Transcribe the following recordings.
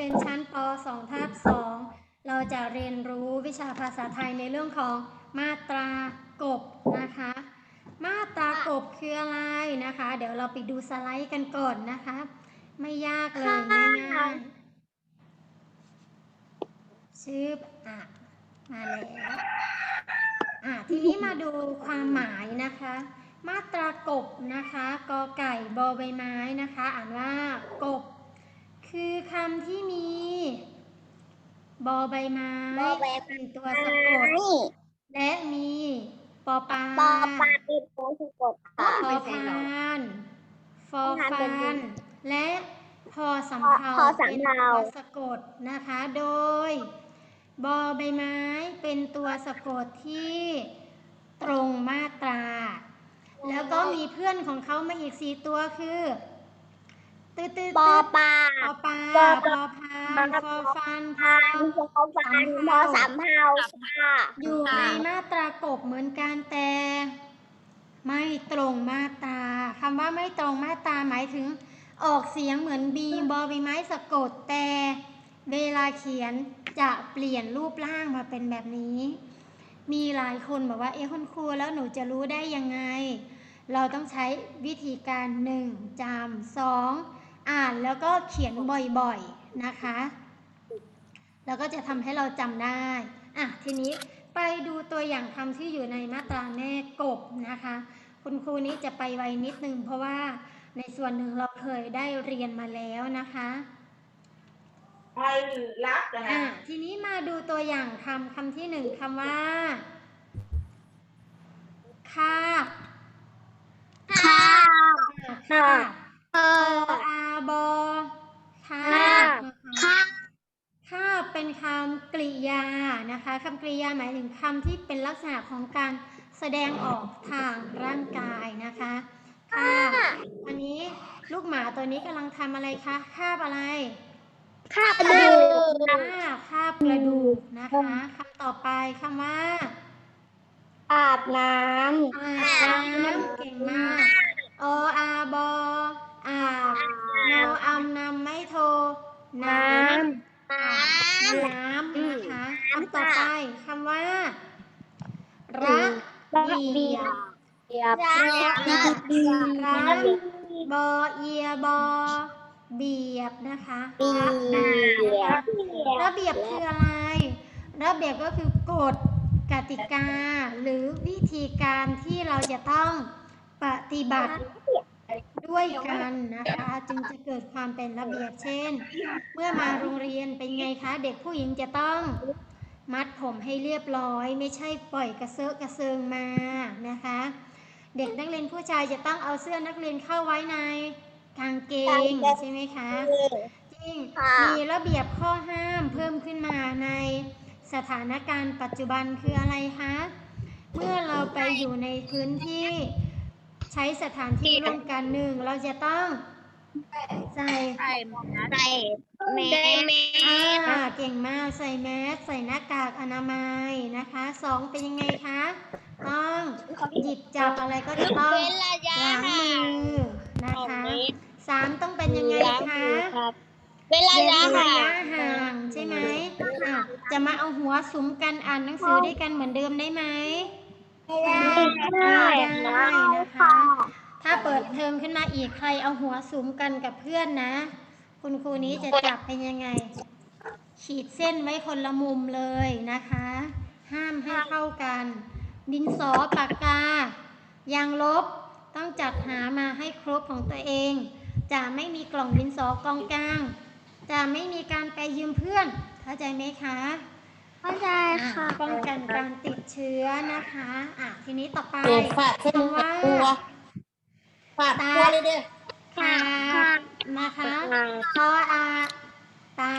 เรียนชั้นป .2 ทับ2เราจะเรียนรู้วิชาภาษาไทยในเรื่องของมาตรากบนะคะ มาตรากบคืออะไรนะคะ เดี๋ยวเราไปดูสไลด์กันก่อนนะคะ ไม่ยากเลยง่ายๆชื่ออะมาแล้วอะทีนี้มาดูความหมายนะคะ มาตรากบนะคะกอไก่บอใบไม้นะคะ อ่านว่ากบ คือคำที่มี บอใบไม้บอใบไม้ เป็นตัวสะกด และมีปอปลาปอปลาเป็นตัวสะกดค่ะพอพานฟอพอพานฟัเป็นนและพอสำเภาพอสำเป็นเภา ตัวสะกดนะคะ โดย บอใบไม้เป็นตัวสะกดที่ตรงมาตรา แล้วก็มีเพื่อนของเขามาอีกสี่ตัวคือ ตืดตืดปอปลา ปอปลาปอพปลาอพานฟอฟันพอพานพอฟันพอสำเภาค่ะ อยู่ในมาตรากบเหมือนกันแต่ ไม่ตรงมาตราคำว่าไม่ตรงมาตราหมายถึง ออกเสียงเหมือนบีบอใบไม้สะกดแต่ เวลาเขียนจะเปลี่ยนรูปร่างมาเป็นแบบนี้ มีหลายคนบอกว่าเอ๊ะคุณครูแล้วหนูจะรู้ได้ยังไง เราต้องใช้วิธีการหนึ่งจำสอง อ่านแล้วก็เขียนบ่อยๆนะคะ แล้วก็จะทำให้เราจำได้อะทีนี้ไปดูตัวอย่างคำที่อยู่ในมาตราแม่กบนะคะ คุณครูนี้จะไปไวนิดนึงเพราะว่าในส่วนหนึ่งเราเคยได้เรียนมาแล้วนะคะใครรับนะอะทีนี้มาดูตัวอย่างคำคำที่หนึ่งคำว่าคาบค่ะคาบ เออออาบอคาค่ะบนะคะค่ะคาบเป็นคำกริยานะคะคำกริยาหมายถึงคำที่เป็นลักษณะของการแสดงออกทางร่างกายนะคะคาบอันนี้ลูกหมาตัวนี้กำลังทำอะไรคะคาบอะไรค่ะกระดูกอ่าคาบกระดูกนะคะคำต่อไปคำว่า อาบน้อาบน้ำเก่งมากออาบอ อาบนออำนำไม่โทรำน้ำน้น้ำนะคะคำต่อไปคำว่า ระเบียบเบียบระระบอเอียบอเบียบนะคะเบียบระเบียบคืออะไร ระเบียบก็คือกฎกติกา หรือวิธีการที่เราจะต้องปฏิบัติ ด้วยกันนะคะ จึงจะเกิดความเป็นระเบียบเช่น เมื่อมาโรงเรียนเป็นไงคะ เด็กผู้หญิงจะต้องมัดผมให้เรียบร้อย ไม่ใช่ปล่อยกระเซาะกระเซิงมานะคะ เด็กนักเรียนผู้ชายจะต้องเอาเสื้อนักเรียนเข้าไว้ในกางเกงใช่ไหมคะจริงค่ะมีระเบียบข้อห้ามเพิ่มขึ้นมาในสถานการณ์ปัจจุบันคืออะไรคะ เมื่อเราไปอยู่ในพื้นที่ ใช้สถานที่ร่วมกันหนึ่งเราจะต้องใส่ใส่แมสอ่าเก่งมากใส่แมสใส่หน้ากากอนามัยนะคะสองเป็นยังไงคะต้องหยิบจับอะไรก็จะต้องเว้นระยะล้างห่ามืงอนะคะสามต้องเป็นยังไงคะเว้นระเว้นยะระห่างยะห่างใช่ไหมอะจะมาเอาหัวสุมกันอ่านหนังสือด้วยกันเหมือนเดิมได้ไหม ได้ได้นะคะ ถ้าเปิดเทอมขึ้นมาอีกใครเอาหัวสุมกันกับเพื่อนนะ คุณครูนี้จะจับเป็นยังไง ขีดเส้นไว้คนละมุมเลยนะคะ ห้ามให้เข้ากัน ดินสอปากกายางลบต้องจัดหามาให้ครบของตัวเอง จะไม่มีกล่องดินสอกองกลาง จะไม่มีการไปยืมเพื่อน เข้าใจไหมคะ เข้าใจอะค่ะ ป้องกันการติดเชื้อนะคะอะทีนี้ต่อไปเด็กฝากเส้นคำว่าตัวฝากตัวเลยเด้อขาบนะคะคออาตา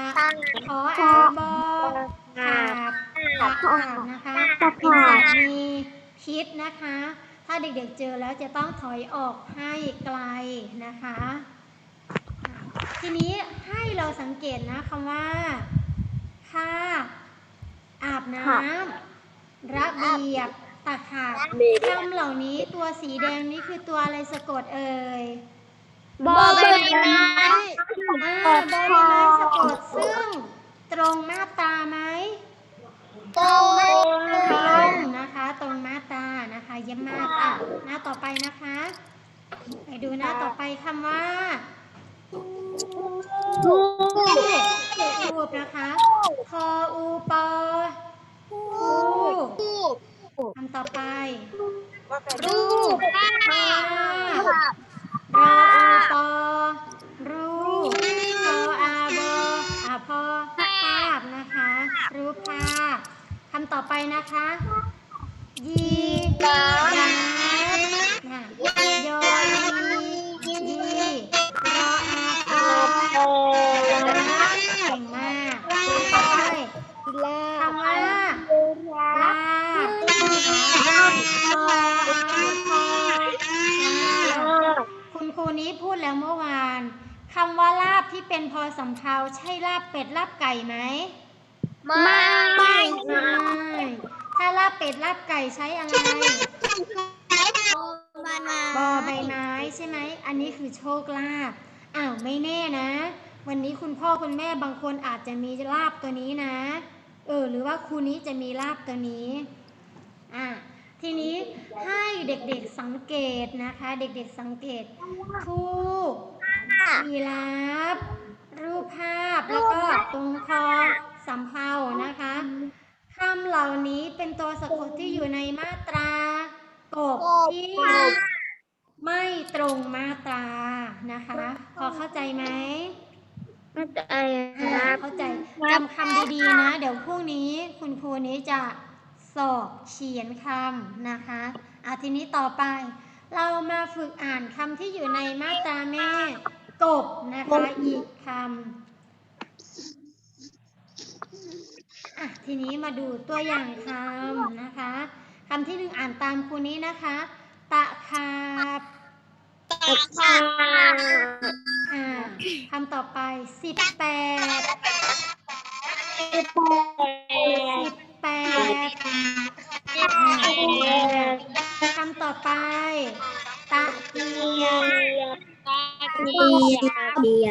ขออาบอขาบขาบขาบนะคะเป็นสัตว์มีพิษนะคะ ถ้าเด็กๆเจอแล้วจะต้องถอยออกให้ไกลนะคะอะทีนี้ให้เราสังเกตนะคำว่า ค่าบ อาบน้ำระเบียบตะขาบคำเหล่านี้ตัวสีแดงนี้คือตัวอะไรสะกดเอ่ยบอใบไม้บอใบไม้สะกดซึ่ง ตรงหน้าตาไหมตรงมาตนะคะ ตรงหน้าตานะคะเยี่ยมมากอะหน้าต่อไปนะคะ ไปดูหน้าต่อไปคำว่า รูปรูปนะคะคออูปอรูปคำต่อไป รูปภา คำว่าลาบที่เป็นพอสำเพาใช่ลาบเป็ดลาบไก่ไหมไม่ไม่ใช่ถ้าลาบเป็ดลาบไก่ใช้อะไรบอใบไม้ใช่ไหม อันนี้คือโชคลาภ อ้าวไม่แน่นะ วันนี้คุณพ่อคุณแม่บางคนอาจจะมีลาบตัวนี้นะ เออ หรือว่าครูนี้จะมีลาบตัวนี้ อะ ทีนี้ให้เด็กๆสังเกตนะคะ เด็กๆสังเกตทูป ยีราฟรูปภาพแล้วก็ตรงคอสำเภานะคะคำเหล่านี้เป็นตัวสะกดที่อยู่ในมาตรากบที่ไม่ตรงมาตรานะคะ พอเข้าใจไหมไม่ใจคอ่ารับเข้าใจจำคำดีๆนะ เดี๋ยวพรุ่งนี้คุณครูนี้จะสอบเขียนคำนะคะอาทีนี้ต่อไป เรามาฝึกอ่านคำที่อยู่ในมาตราแม่ กบนะคะ อีกคำอะทีนี้มาดูตัวอย่างคำนะคะคำที่หนึ่งอ่านตามครูนี้นะคะ ตะขาบตะขาบอ่าคำต่อไปสิบแปดสิบแปดสิบแปดคำต่อไป ตะเกียบตะ เกียบเบีย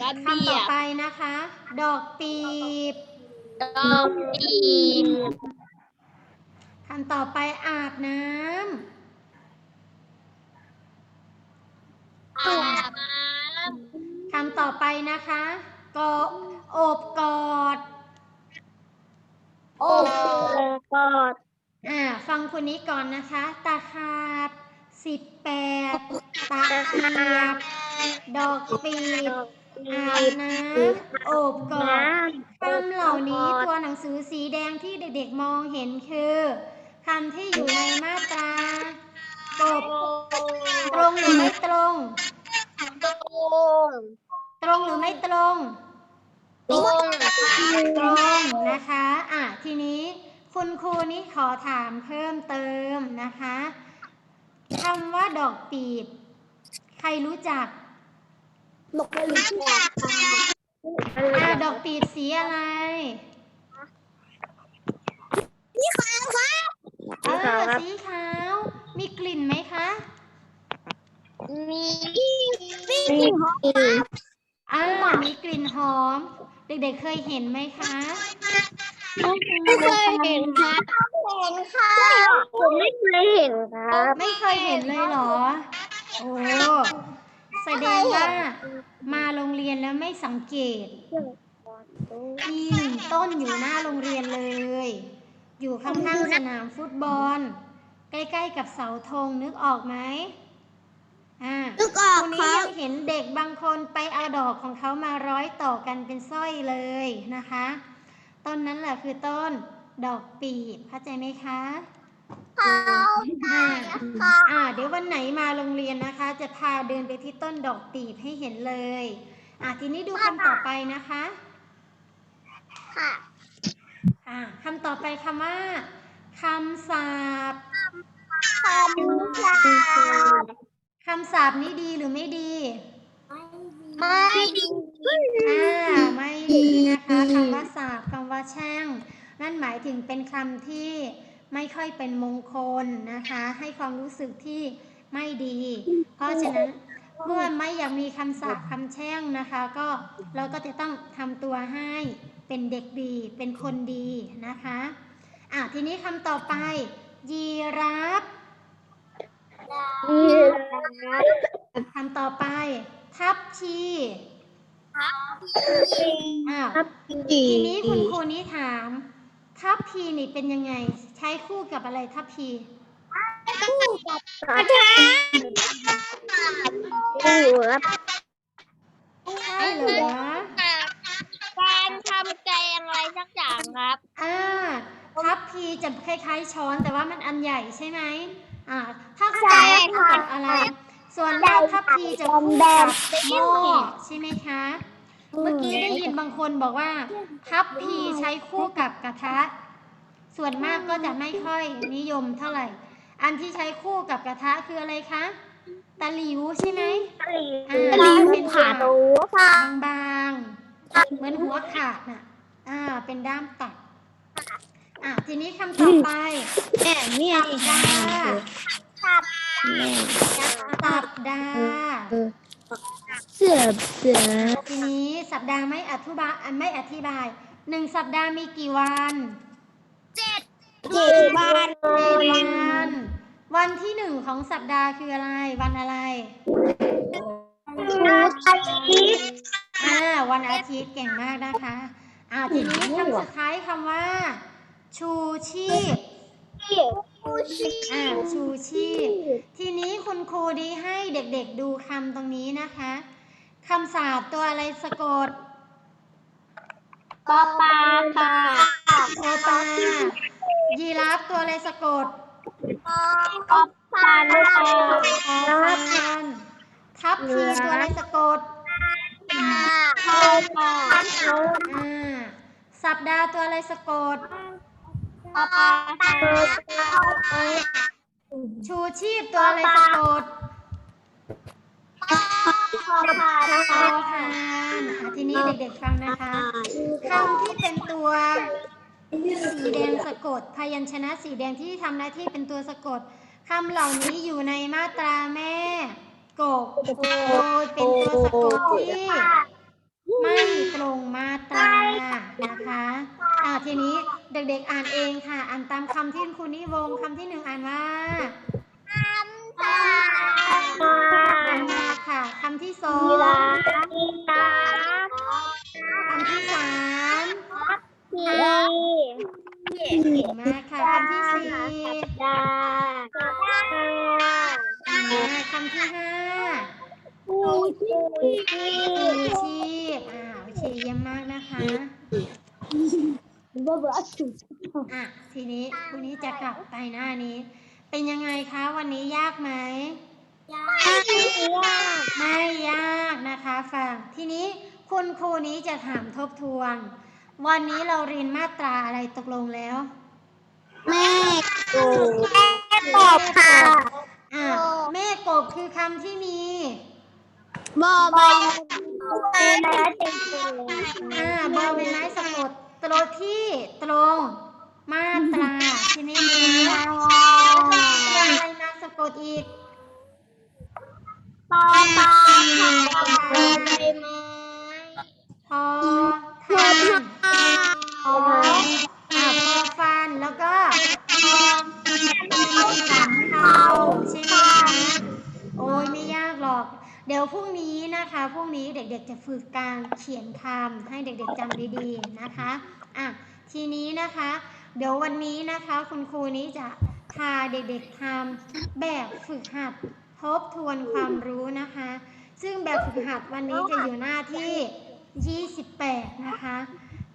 กระคำเบีต่อยบไปนะคะ ดอกปีบดอกปีบคำต่อไปอาบน้อาบน้ำคำต่อไปนะคะกอโอบกอดำโอบกอดอ่า ฟังคนนี้ก่อนนะคะตะขาบสิบแปด ตะเกียบดอกปีบอาบน้ำโอบกอดคำเหล่านี้ตัวหนังสือสีแดงที่เด็กๆมองเห็นคือคำที่อยู่ในมาตรากบตรงหรือไม่ตรง ตรงตรงหรือไม่ตรงตรงตรงนะคะ อะทีนี้คุณครูนี่ขอถามเพิ่มเติมนะคะคำว่าดอกปีบ ใครรู้จักบอกไม่รู้จักอะดอกปีบสีอะไรนี่ขาวครับเออสีขาว มีกลิ่นไหมคะ มีมีหอมอ่ามีกลิ่นหอม เด็กๆเคยเห็นไหมคะไม่เคยเห็นครับเห็นค่ะ ผมไม่เคยเห็นครับ ไม่เคยเห็นเลยเหรอ โอ้แสดงว่ามาโรงเรียนแล้วไม่สังเกต มีหนึ่งต้นอยู่หน้าโรงเรียนเลย อยู่ข้างๆสนามฟุตบอล ใกล้ๆกับเสาธงนึกออกไหมอ่านึกออกวันคนี้รัยับงเห็นเด็กบางคนไปเอาดอกของเขามาร้อยต่อกันเป็นสร้อยเลยนะคะ ต้นนั้นแหละคือต้นดอกปีบเข้าใจไหมคะ เขาอ่าอ่าเดี๋ยววันไหนมาโรงเรียนนะคะ จะพาเดินไปที่ต้นดอกปีบให้เห็นเลย อ่าทีนี้ดูคำต่อไปนะคะ ค่ะอ่าคำต่อไปคำว่าคำสาบคำสาบคำสาบนี้ดีหรือไม่ดี ไม่ดีอ่าไม่ดีนะคะคำว่าสาบคำว่าแช่ง นั่นหมายถึงเป็นคำที่ ไม่ค่อยเป็นมงคลนะคะ ให้ความรู้สึกที่ไม่ดี เพราะฉะนั้นเมื่อไม่อยากมีคำสาบคำแช่งนะคะ ก็เราก็จะต้องทำตัวให้เป็นเด็กดี เป็นคนดีนะคะอะทีนี้คำต่อไป ยีราฟคำต่อไป ทับชีอ้าวทีนี้คุณครูนี้ถาม ทับพีนี่เป็นยังไงใช้คู่กับอะไรทับพีใช่เหรอการทำแกงอะไรสักอย่างครับ อ่าทับพีจะคล้ายๆช้อนแต่ว่ามันอันใหญ่ใช่ไหมอ่าถ้าคู่กับคู่กับอะไร ส่วนมากทับพีจะคู่กับหม้อใช่ไหมคะเมื่อกี้ได้ยินบางคนบอกว่า ทับพีใช้คู่กับกระทะ ส่วนมากก็จะไม่ค่อยนิยมเท่าไหร่ อันที่ใช้คู่กับกระทะคืออะไรคะตะหลิวใช่ไหมอ่าเป็นขาบางๆเหมือนหัวขาดน่ะ อ่า เป็นด้ามตัดอะทีนี้คำต่อไปแม่เนี่ยสัปดาห์สัปดาห์เสือเสือทีนี้สัปดาห์ไม่อธิบายอะไม่อธิบาย หนึ่งสัปดาห์มีกี่วันเจ็ด เจ็ดวันเจ็ดวันวันที่หนึ่งของสัปดาห์คืออะไร วันอะไรอ่า วันอาทิตย์เก่งมากนะคะอ่าทีนี้คำสุดท้ายคำว่า ชูชีพอ่าชูชีพ ทีนี้คุณครูดีให้เด็กๆดูคำตรงนี้นะคะคำสาบตัวอะไรสะกด ปอปลาค่ะโอปลา ยีราฟตัวอะไรสะกดปอปลาลูกพอพานทับทีตัวอะไรสะกดปอปลาอ่าสัปดาห์ตัวอะไรสะกดปอปลาชูชีพตัวอะไรสะกดปอปลาพอพานอะทีนี้เด็กๆฟังนะคะคำที่เป็นตัว สีแดงสะกด พยัญชนะสีแดงที่ทำหน้าที่เป็นตัวสะกดคำเหล่านี้อยู่ในมาตราแม่กบโดยเป็นตัวสะกดที่ไม่ตรงมาตรานะคะอ่าทีนี้เด็กๆอ่านเองค่ะ อ่านตามคำที่คุณนิวงคำที่หนึ่งอ่านว่าอ่ อะทีนี้คุณนี้จะกลับไปหน้านี้ เป็นยังไงคะวันนี้ยากไหมไม่ยากนะคะฟังทีนี้คุณครูนี้จะถามทบทวน วันนี้เราเรียนมาตราอะไรตกลงแล้วแม่กูแม่กบค่ะอะแม่กบคือคำที่มีบอใบแม่แม่จริงอ่าบอใบไม้สะกดตรงที่ตรง มาตรา ทีนี้มีแล้วอะไรมาสะกดอีกปอปลาใบไม้พอทานพออ่าพอฟันแล้วก็พอสำเภาใช่ไหมโอ้ยไม่ยากหรอกเดี๋ยวพรุ่งนี้นะคะ พรุ่งนี้เด็กๆจะฝึกการเขียนคำให้เด็กๆจำดีๆนะคะ อะ ทีนี้นะคะ เดี๋ยววันนี้นะคะคุณครูนี้จะพาเด็กๆทำแบบฝึกหัดทบทวนความรู้นะคะ ซึ่งแบบฝึกหัดวันนี้จะอยู่หน้าที่ 28 นะคะ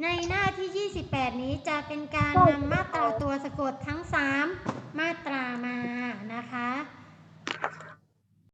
ในหน้าที่ 28 นี้จะเป็นการนำมาตราตัวสะกดทั้ง 3 มาตรามานะคะ